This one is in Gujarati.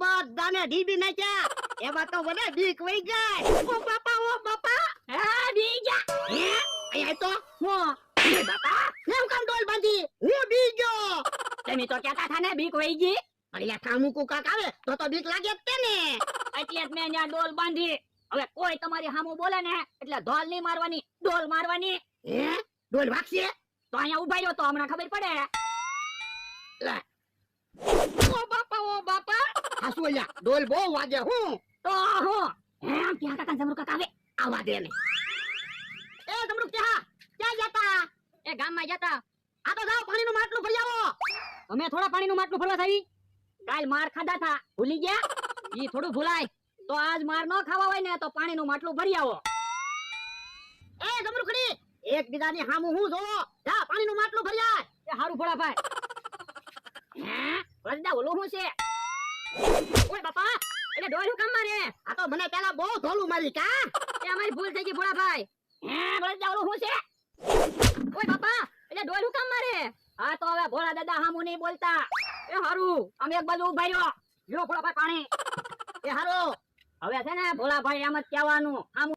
બધાને ઢીબી નાખ્યા. એમાં તો મને બીક વઈ ગઈ ઓ બાપા ઓ બાપા. હે બી જા હે? અહીંયા તો. એ બાપા કેમ કામ ડોલ બાંધી? હું બી ગયો. તમે તો કહેતા હતા ને બીક વઈ ગઈ અરે ઠામુકુ કાક આવે તો તો બીક લાગે જ તે ને. એટલે જ મેં ત્યાં ડોલ બાંધી. હવે કોઈ તમારી સામું બોલે ને એટલે ધોલ નહીં મારવાની ડોલ મારવાની. હે? ડોલ વાગશે? તો અહીંયા ઊભા રહ્યો તો હમણાં ખબર પડે. ઓ બાપા ઓ બાપા. હાસુ અલ્યા ડોલ બહુ વાગે હું તો હું એમ ક્યાં કાકા જમરૂ કાકા આવે? આવા દે ને એ જમરૂ ક્યાં? ક્યાં જતા એ ગામમાં જતા આ તો જાઓ પાણીનું માટલું ભરી આવો. અમે થોડા પાણીનું માટલું ભરવા થઈ કાલ માર ખાધા થા ભૂલી ગયા? ઈ થોડું ભૂલાય. તો આજ માર ન ખાવા હોય ને તો પાણીનું માટલું ભરી આવો. એ જમરૂખડી એક બીજાની હામું હું જોવો. જા પાણીનું માટલું ભરી આય. એ હારું ભોળા ભાઈ હે? વરદા ઓલો હું છે? ઓય બાપા, એટલે ડોલ કામ મારે? આ તો મને પેલા બહુ ધોલું મારી, કા? એ અમારી ભૂલ થઈ ગઈ ભોળા ભાઈ હે વરદા ઓલું હું છે? ઓય બાપા, એટલે ડોલ કામ મારે? હા, તો હવે ભોળા દાદા હામું નહીં બોલતા. એ હારું, અમે એક બાજુ ઊભા રહ્યો. લ્યો ભોળા ભાઈ પાણી. એ હારું. હવે છે ને ભોળા ભાઈ એમ જ કહેવાનું. આમ